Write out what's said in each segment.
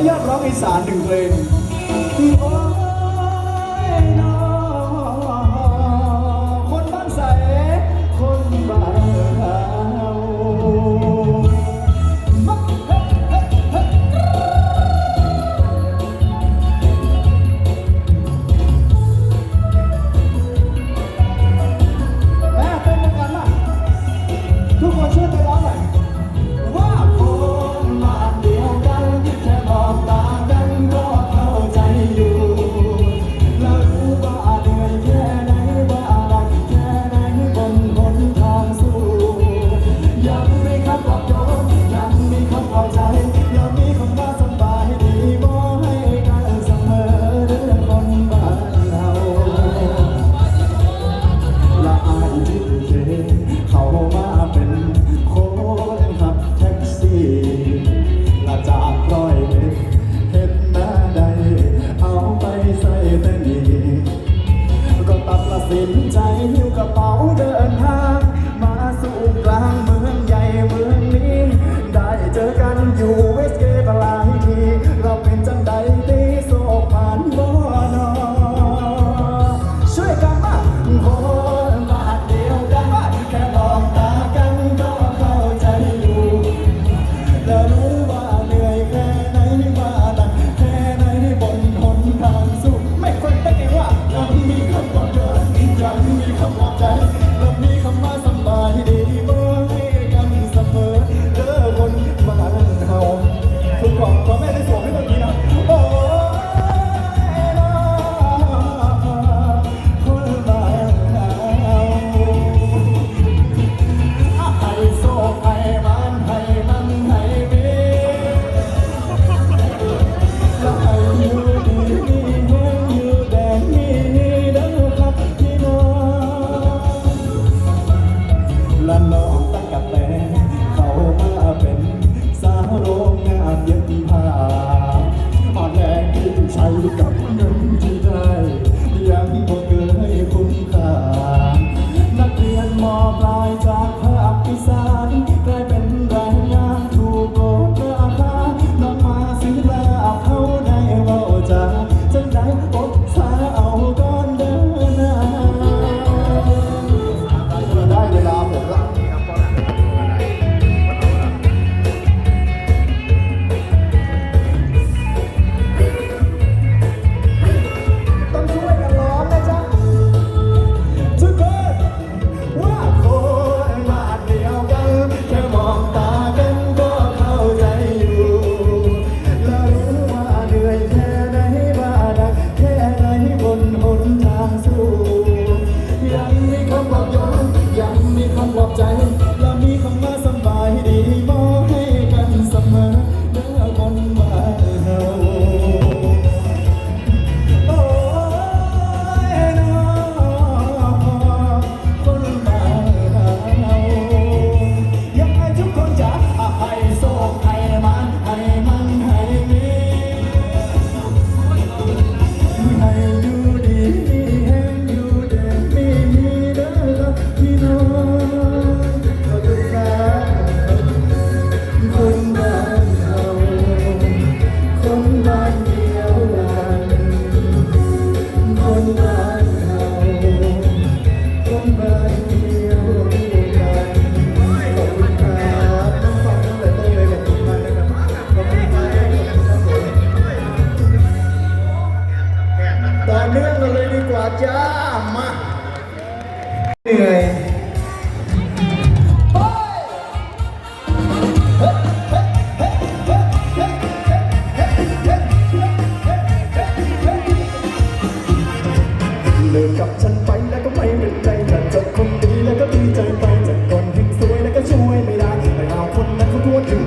นุญาตร้องอีสานหนึ่งเพลงโอ้คนบ้านใสคนบ้าน ก็ตัดละสินใจ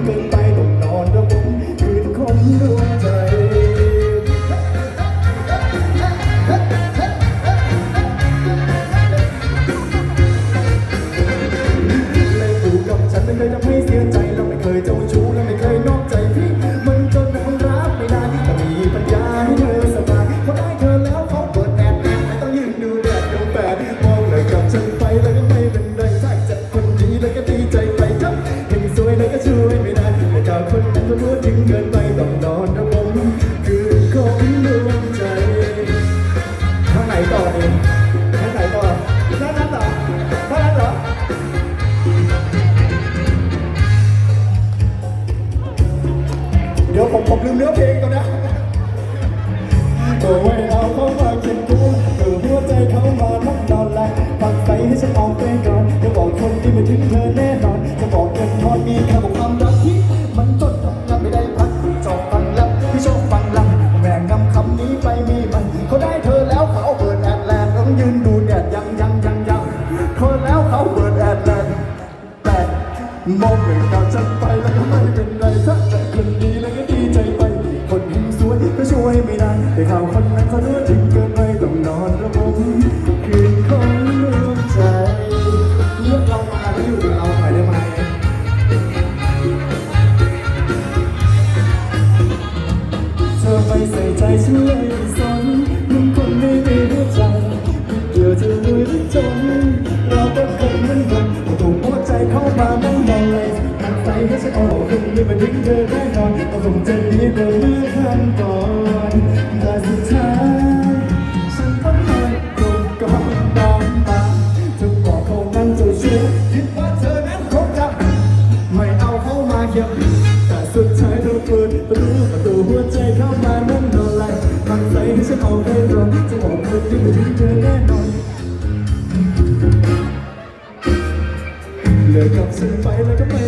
เป็นไปต้องนอนระบมคืนคนรวมใจไม่เคยทำให้เสียใจไม่เคยเจ้าชู้และไม่เคยนอก มองไม่กล้าจะไปแล้วก็ไม่เป็นไรถ้าใจคนดีแล้วก็ดีใจไป คนที่สวยก็ช่วยไม่ได้ แต่ข่าวคนนั้นเขารู้ถึงเกินไปต้องนอนระบมคืนของดวงใจเลือกเรามาแล้วอยู่กับเราหน่อยได้ไหมเธอไปใส่ใจฉันเลยไม่สน มาทิ้งเธอแน่นอนก็คงจะดีกว่าเมื่อครั้งก่อนแต่สุดท้ายฉันต้องคอยกดกอดน้ำตาเธอบอกเขานั้นเจะชู้คิดว่าเธอนั้นคงจะไม่เอาเข้ามาเกี่ยวแต่สุดท้ายเธอเปิดประตูประตูหัวใจเข้ามานั่นนอนไหลมันใจให้ฉันออกไปรอจะบอกคนที่ไม่ทิ้งเธอแน่นอนเลิกกับฉันไปแล้วก็ไป